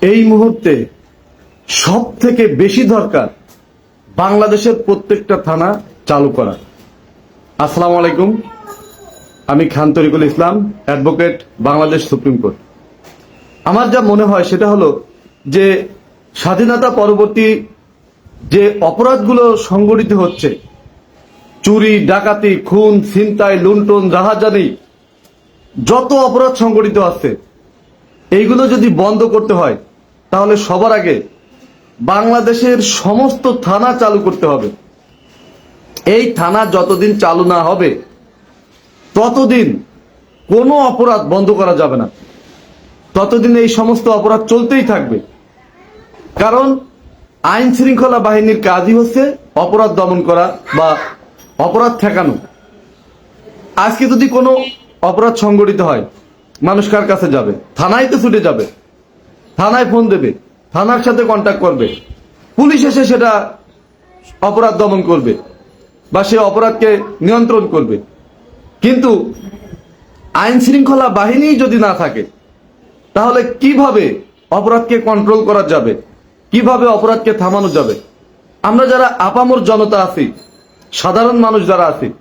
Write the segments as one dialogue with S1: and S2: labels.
S1: এই মুহূর্তে সব থেকে বেশি দরকার বাংলাদেশের প্রত্যেকটা থানা চালু করা। আসসালামু আলাইকুম। আমি Khan Tarikul Islam, advocate, Bangladesh supreme court. আমার যা মনে হয় সেটা হলো যে স্বাধীনতা পরবর্তী যে অপরাধগুলো সংগঠিত হচ্ছে, চুরি, ডাকাতি, খুন, ছিনতাই, লুণ্ঠন, রাহাজানি, যত অপরাধ সংগঠিত আছে এইগুলো যদি বন্ধ করতে হয়, তাহলে সবার আগে বাংলাদেশের সমস্ত থানা চালু করতে হবে। এই থানা যতদিন চালু না হবে, ততদিন কোনো অপরাধ বন্ধ করা যাবে না। ততদিন এই সমস্ত অপরাধ চলতেই থাকবে। কারণ আইন শৃঙ্খলা বাহিনীর কাজই হচ্ছে অপরাধ দমন করা বা অপরাধ ঠেকানো। আজকে যদি কোনো অপরাধ সংগঠিত হয় মানুষ কার কাছে যাবে? থানায় তো ছুটে যাবে। থানায় ফোন দেবে। থানার সাথে কন্ট্যাক্ট করবে। পুলিশ এসে সেটা অপরাধ দমন করবে বা সে অপরাধকে নিয়ন্ত্রণ করবে। কিন্তু আইন শৃঙ্খলা বাহিনী যদি না থাকে, তাহলে কীভাবে অপরাধকে কন্ট্রোল করা যাবে? কীভাবে অপরাধকে থামানো যাবে? আমরা যারা আপামর জনতা আছি, সাধারণ মানুষ যারা আছি,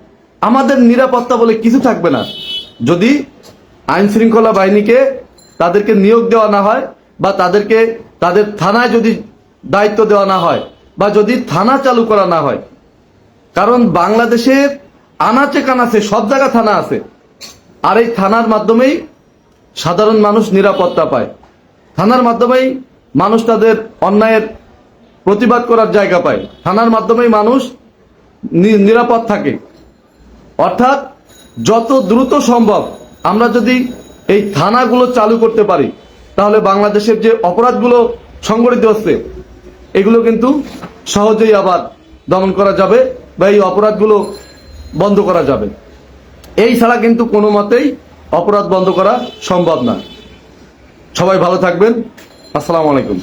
S1: আমাদের নিরাপত্তা বলে কিছু থাকবে না। যদি আইন শৃঙ্খলা বাহিনীকে তাদেরকে নিয়োগ দেওয়া না হয় বা তাদেরকে, তাদের থানায় যদি দায়িত্ব দেওয়া না হয় বা যদি থানা চালু করা না হয়। কারণ বাংলাদেশের আনাচে কানাচে সব জায়গা থানা আছে। আর এই থানার মাধ্যমেই সাধারণ মানুষ নিরাপত্তা পায়। থানার মাধ্যমেই মানুষ তাদের অন্যায়ের প্রতিবাদ করার জায়গা পায়। থানার মাধ্যমেই মানুষ নিরাপদ থাকে। অর্থাৎ যত দ্রুত সম্ভব আমরা যদি এই থানাগুলো চালু করতে পারি, তাহলে বাংলাদেশের যে অপরাধগুলো সংগঠিত হচ্ছে, এগুলো কিন্তু সহজেই আবার দমন করা যাবে বা এই অপরাধগুলো বন্ধ করা যাবে। এই ছাড়া কিন্তু কোনো মতেই অপরাধ বন্ধ করা সম্ভব না। সবাই ভালো থাকবেন। আসসালামু আলাইকুম।